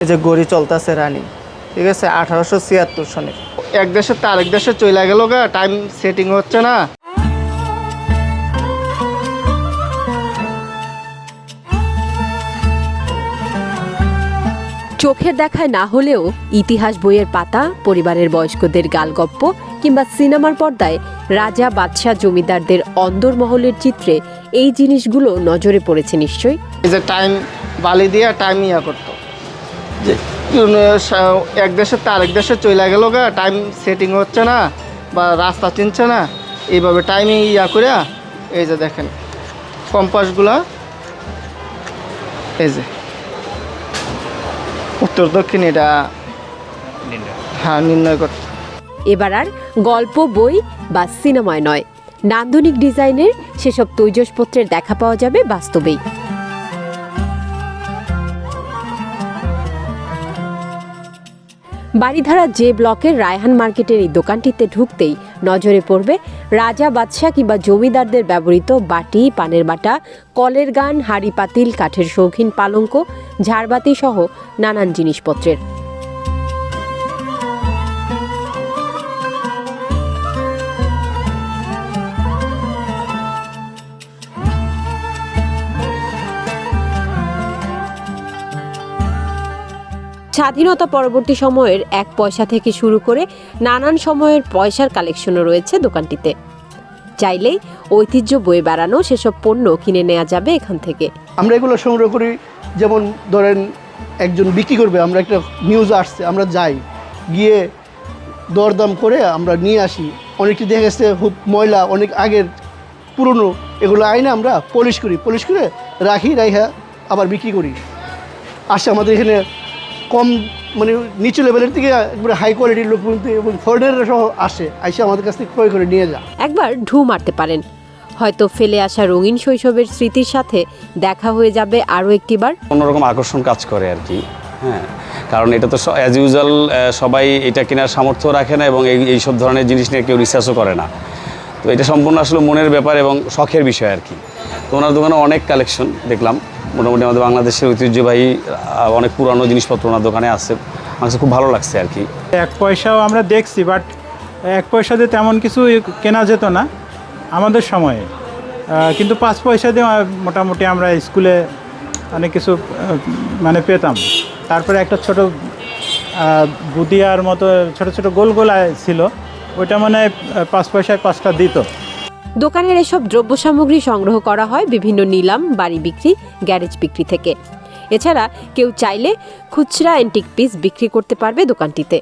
এই যে গড়ি চলতেছে রানী ঠিক আছে? আঠারোশো ছিয়াত্তর সনে। এক দেশের তো আরেক দেশে চলে গেল গা টাইম সেটিং হচ্ছে না। চোখের দেখায় না হলেও ইতিহাস বইয়ের পাতা পরিবারের বয়স্কদের গালগপ্প কিংবা সিনেমার পর্দায় রাজা বাদশাহ জমিদারদের অন্দরমহলের চিত্রে এই জিনিসগুলো নজরে পড়েছে নিশ্চয়ই? যে টাইম বালি দিয়ে টাইম ইয়া করতো। যে এক দেশের তো আরেক দেশে চলে গেল গা টাইম সেটিং হচ্ছে না বা রাস্তা চিনছে না এইভাবে টাইমিং ইয়া করে এই যে দেখেন কম্পাসগুলা এই যে উত্তর দক্ষিণ এটা হ্যাঁ নির্ণয় করতে এবার আর গল্প বই বা সিনেমায় নয় নান্দনিক ডিজাইনের সেসব তৈজসপত্রের দেখা পাওয়া যাবে বাস্তবেই। বাড়িধারা যে ব্লকের রায়হান মার্কেটের এই দোকানটিতে ঢুকতেই নজরে পড়বে রাজা বাদশাহ কিংবা জমিদারদের ব্যবহৃত বাটি, পানের বাটা, কলের গান, হাড়ি, পাতিল, কাঠের শৌখিন পালঙ্ক, ঝাড়বাতি সহ নানান জিনিসপত্রের। স্বাধীনতা পরবর্তী সময়ের এক পয়সা থেকে শুরু করে নানান সময়ের পয়সার কালেকশনও রয়েছে দোকানটিতে। চাইলেই ঐতিহ্য বয়ে বেড়ানো সেসব পণ্য কিনে নেওয়া যাবে এখান থেকে। আমরা এগুলো সংগ্রহ করি, যেমন ধরেন একজন বিক্রি করবে, আমরা একটা নিউজ আসছে, আমরা যাই, গিয়ে দরদাম করে আমরা নিয়ে আসি। অনেকটি দেখা গেছে খুব ময়লা, অনেক আগের পুরনো, এগুলো আইনে আমরা পলিশ করি, পলিশ করে রাখি রাইহা আবার বিক্রি করি। আসে আমাদের এখানে কম মানে নিচু লেভেলের থেকে একবারে হাই কোয়ালিটির লোক পর্যন্ত এবং ফরেনাররা সহ আসে আইসে আমাদের কাছ থেকে ক্রয় করে নিয়ে যায় একবার ঢু মারতে পারেন। হয়তো ফেলে আসা রঙিন শৈশবের স্মৃতির সাথে দেখা হয়ে যাবে আরও একটিবার। অন্যরকম আকর্ষণ কাজ করে আর কি হ্যাঁ। কারণ এটা তো অ্যাজ ইউজুয়াল সবাই এটা কেনার সামর্থ্য রাখে না এবং এই এইসব ধরনের জিনিস নিয়ে কেউ রিসার্চও করে না। তো এটা সম্পূর্ণ আসলে মনের ব্যাপার এবং শখের বিষয় আর কি। তো ওনার দোকানে অনেক কালেকশন দেখলাম। মোটামুটি আমাদের বাংলাদেশের ঐতিহ্যবাহী অনেক পুরানো জিনিসপত্র ওনার দোকানে আছে। আমার খুব ভালো লাগছে আর কি। এক পয়সাও আমরা দেখছি বাট এক পয়সা দিয়ে তেমন কিছু কেনা যেত না আমাদের সময়ে। কিন্তু পাঁচ পয়সা দিয়ে মোটামুটি আমরা স্কুলে অনেক কিছু মানে পেতাম। তারপরে একটা ছোট বুদিয়ার মতো ছোট ছোট গোল গোলায় ছিল। ওইটা মানে পাঁচ পয়সায় পাঁচটা দিত। দোকানের এসব দ্রব্য সামগ্রী সংগ্রহ করা হয় বিভিন্ন নিলাম, বাড়ি বিক্রি, গ্যারেজ বিক্রি থেকে। এছাড়া কেউ চাইলে খুচরা অ্যান্টিক পিস বিক্রি করতে পারবে দোকানটিতে।